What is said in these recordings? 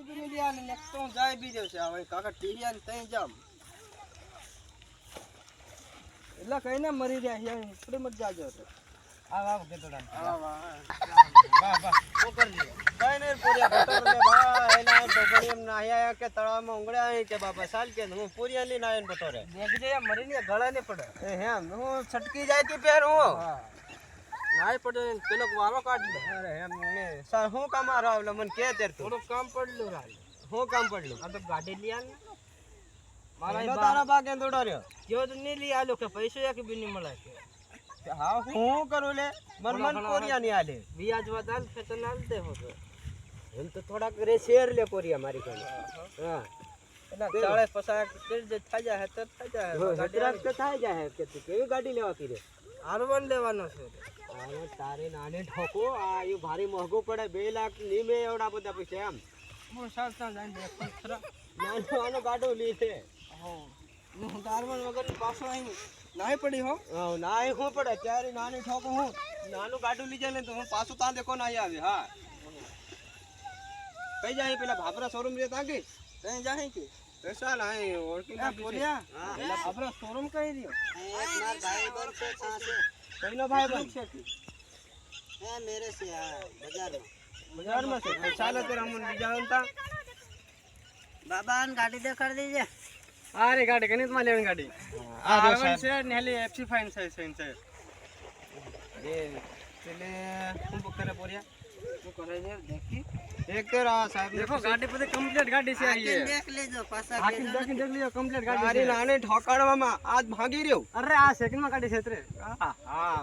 ને next તો હું જાય બી જશે હવે કાકા ટીહિયા ને તઈ જામ એટલે કઈ ને મરી રહ્યા છે આપણે મત જાજો તો. આ વાવ ગેતોડા હા વાહ વાહ વાહ શું કરી કઈ નહીં પોરિયા ઘટો લે ભાઈ એના ડોબડી એમ નાહ્યા કે તળાવમાં ઉંગળ્યા આય કે બાપા સાલ કે હું પોરિયા લઈને આવીને બટોરે દેખજે મરી મરીને ગળા ને પડે. એ હેમ હું છટકી જાય તી પેર હું. હા. નાય પડે ને પેલો વારો કાઢ લે અરે એમ ને. સર હું કામ આ રાવલે મને કે તેર તું. થોડું કામ પડલું રાજ હું કામ પડલું આ તો ગાડી લઈ આલ મારા તારા બાગે દોડો રહ્યો. જો તો નહીં લઈ આલો કે પૈસો એક બી નહીં મળે હા હું કરું લે? મન મન કોરિયા નહીં આલે. વ્યાજ વધારે છે તો નાલ દે હો એમ તો થોડાક રે શેર લે કોરિયા મારી કોને હા. પચાસ જે થઈ જાય તો થઈ જાય. ગાડી તો થાય જાય કે કેવી ગાડી લેવા કીધે આરવન લેવાનો છે. આને તારે નાને ઠોકો આ એ ભારે મોંઘું પડે બે લાખની મે એવડા બધા પૈસા એમ. હું સાચા ખરા. નાનું આનું ગાડું લી છે. હો. આરવન વગર પાછો અહીં નાય પડી હો. નાય હું પડે ત્યારે નાની ઠોકો હું. નાનું ગાડું લઈ જાય ને તો હું પાછું ત્યાં દેખો ના આવે હા. કઈ જાય પેલા ભાભરા શોરૂમ રે ત્યાં ગઈ તઈ જાય કે? પૈસા અહીં ઓળખી પોરિયા હા. આપણો શોરૂમ કઈ દો માર ભાઈ કહાં છે કઈનો ભાઈ છે હે મેરે છે હા બજારમાં. બજારમાં છે. ચાલો તે રામન બીજા હતા બાબાન ગાડી દેખાડી દેજે. હા રે ગાડી ગણિતમાં લેવાની ગાડી. આ આવન છે નેલી એફસી ફાઇન છે છે. છે રે એટલે હું બકરા પોરિયા હું કરે છે? દેખી. એક તો રા સાહેબ દેખો ગાડી પર કમ્પ્લીટ ગાડી છે આઈ દેખ લેજો પાછા આખી દેખ દેખ લેજો કમ્પ્લીટ ગાડી છે. અરે નાને ઠોકાડવામાં આજ ભાગી રહ્યો. અરે આ સેકન્ડમાં ગાડી છે ત્રે હા.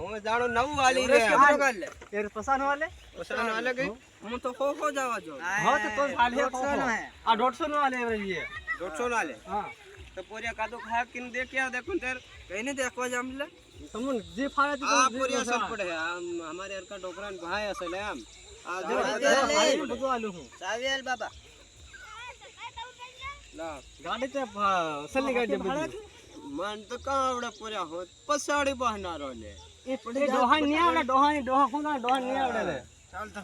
હું જાણો નવું વાલી રે ઠોકાડ લે. તેર પસાન વાલે? પસાન વાલે ગઈ હું. તો ખો ખો જાવા જો હા તો તો વાલે ખો આ 150 નો વાલે એવરેજ છે. 150 નો વાલે? હા. તો પોરિયા કાદો ખા કિન દેખ્યા દેખું તેર. કઈ ને દેખવા જામલે તમને જે ફાળે તો આ પોરિયા સર પડે. આમ અમારે અરકા ડોકરાન ભાઈ હશે લે આમ આ જો બધું આલું હું. સાવિયલ બાબા. ગાડી તે અસલી ગાડી મન તો કાં આવડે હોત પસાડી બહનારો લે. એ ડોહા નહીં આવડે ડોહા ની ડોહા ખુના ડોહા નહીં આવડે લે.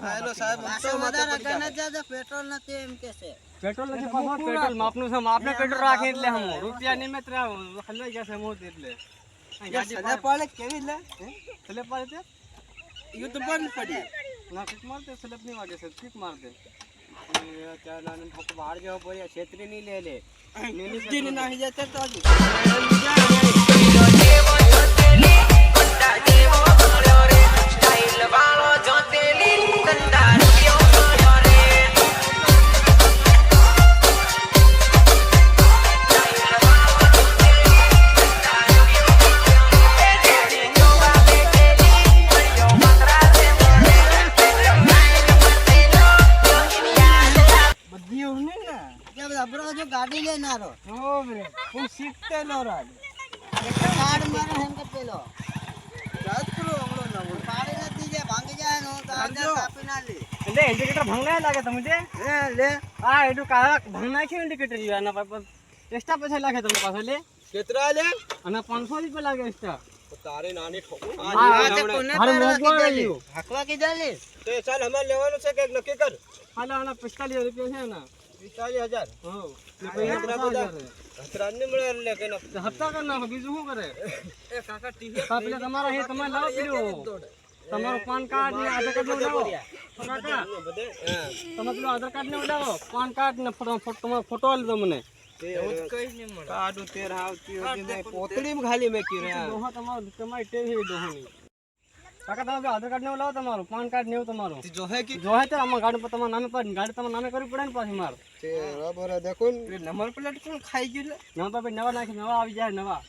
હેલો સાહેબ તો માથે પડી ગયા પેટ્રોલ નથી એમ કે છે. પેટ્રોલ નથી પાછો પેટ્રોલ માપનું છે માપને પેટ્રોલ રાખે એટલે હમ રૂપિયા ની મેં ત્રા હલવાઈ ગયા છે મોત એટલે. ગાડી પાડે. કેવી લે? સ્લેપ પાડે તે? યુ બંધ પડી. ના કિક મારતે સ્લેપ નહીં વાગે છે કિક મારતે ચાલ આને ઠોકો બહાર જવો પોરિયા છેતરી નહીં લે લે. જીની નાહી જાય તો હજી ಕಾಡಿಲೇ ನಾರು ಹೋಗ್ರಿ ಹೂ ಸಿಕ್ತೆ ನೋರು ಅದು ಕಾಡು ಮರ ಹೆಂಗೆ ಪೇಲೋ ಜಾತ್ರು ಅವಳು ನಾವು ಕಾಡಿನ ತೀಜೆ ಭಂಗ ಜಾನು ಕಾಪಿನಲ್ಲಿ એટલે ઇન્ડિકેટર ભંગના લાગે તમે જે લે આ એડું કાળા ભંગ નાખ્યું ઇન્ડિકેટર જો આના પર એક્સ્ટ્રા પૈસા લાગે તમને પાછો લે કેટલા લે અને 500 રૂપિયા લાગે એક્સ્ટ્રા તારે નાની ઠોકો આ તો કોને હકવા કીધા લે તો ચાલ અમાર લેવાનું છે કે નક્કી કર હાલ આના 45 રૂપિયા છે ને પિસ્તાલીસ હજાર. હપ્તા કરી નાખો બીજું શું કરે? પેલા તમારા તમારે લાવો પીડ્યો. તમારું પાન કાર્ડ ને આધાર કાર્ડ ને કાકા તમે પેલું આધાર કાર્ડ ને લાવો પાન કાર્ડ ને તમારો ફોટો આલી દો મને પોતળીમાં ખાલી મેં કીધું તમારું તમારી ટેવ દોહાની કાકા તમે આધાર કાર્ડ ને લાવો તમારું પાન કાર્ડ ને એવું તમારું. તી જોહે કે? જોહે તો આમાં ગાડી પર તમારા નામે પર ગાડી તમારા નામે કરવી પડે ને પાછી માર. તે બરાબર દેખો ને. નંબર પ્લેટ કોણ ખાઈ ગયું નવા પર નવા નાખી નવા આવી જાય નવા.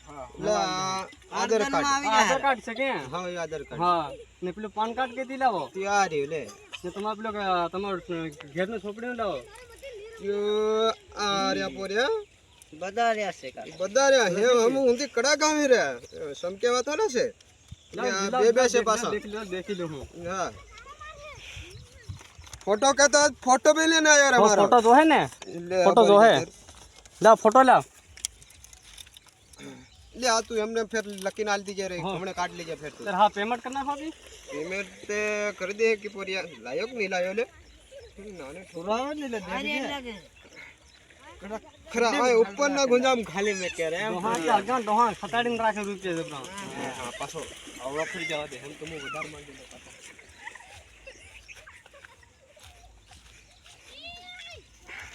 આધાર કાર્ડ. આધાર કાર્ડ છે કે? હા એ આધાર કાર્ડ. હા. ને પેલું પાન કાર્ડ કેથી લાવો. તે આ રહ્યું લે. ને તમારે પેલો તમારું ઘેરનું છોકરીનું લાવો. યો આ રહ્યા પોર્યા બધા રહ્યા છે બધા રહ્યા હે હમ ઊંધી કડા ગામી રહ્યા. સમકેવા છે ને આ બે બે છે પાછા દેખી લો દેખી લો હું હા ફોટો કહેતો ફોટો બી લેને આવ્યો રે મારો ફોટો જોહે ને લે આ ફોટો બોલ જોહે કે લાવ ફોટો લાવ લે આ તું એમને ફેર લખીને આલ દીજે રે હા. હમણે કાઢ લેજે ફેર તું તાર હા પેમેન્ટ કરી નાખો બી પેમેન્ટ તે કરી દે કે પોરિયા લાયો કે નહીં લાયો લે નાને પુરાવો ને લે અરે લાગે ખરા આ ઉપરના ગુંજામ ખાલી મેં કે રે એમ ડોહા તો અગા ડોહા ખતાડીને રાખે એમાં પાછો વફરી જવા દે એમ તો હું વધારે માંગી લો પાછા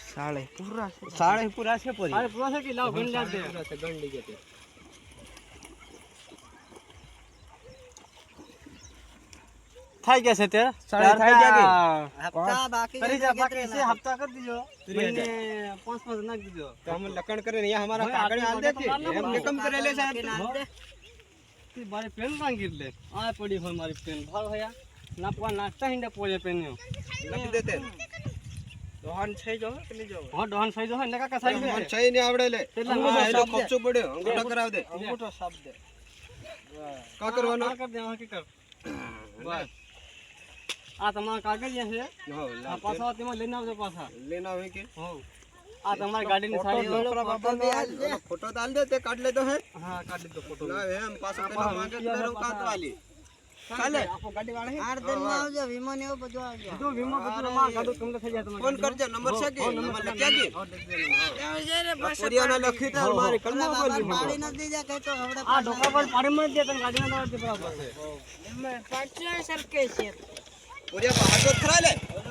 સાડે પૂરા છે સાડે પૂરા છે પરી સાડે પૂરા છે કે લાવ ગણ લાવ દે ગણ લઈ જતે થઈ ગયા છે તે સાડે થઈ ગયા હપ્તા બાકી કરી જા બાકી છે હપ્તા કરી દીજો મહિને પાંચ પાંચ નાખ દીજો તો હમ લકણ કરે ને અહીંયા હમારા કાગળ આલ દેતે એમ કમ કરે લે સાહેબ તી મારી પેન માંગી લે. આ પડી હોય મારી પેન. ભાળ હોય. નાપવા નાખતા હિંડે પોજે પેન્યો લખી દેતે રોહન થઈ જાઓ કે નહીં જાઓ હા ડોહન સાઈઝ હોય ને કાકા સાઈઝ મને છઈ ને આવડે લે. અંગૂઠો સાપ ખપચો પડ્યો અંગૂઠો કરાવ દે. અંગૂઠો શબ્દ કા કરવાનો? કર દે હકી કર. બસ. આ તમારા કાગળિયા છે. હો આ પાછા તેમાં લઈને આવજો પાછા. લેના હોય કે? હો. આ તમારી ગાડીની સાઈઝ ફોટો બી દે. ફોટો ડાલ દે તે કાઢ લે તો હે. હા કાઢ લે તો ફોટો. ના એમ પાછો પેલા માંગે તો રોકા તો આલી ચાલે? આપો ગાડી વાળા દિનમાં આવજો વીમો ને એવું બધું આવજો. જો વીમો બધું માં ગાડો તમને થઈ જાય તમારે ફોન કરજો નંબર છે કે? નંબર લખ્યા કે પોરિયાના લખી તો મારી કલમા પર પાડી નથી જા કે તો હવડે આ ઢોકા પર પાડી મત દે તને ગાડી ના દે બરાબર. છે. પોરિયા બહાર તો ખરા લે.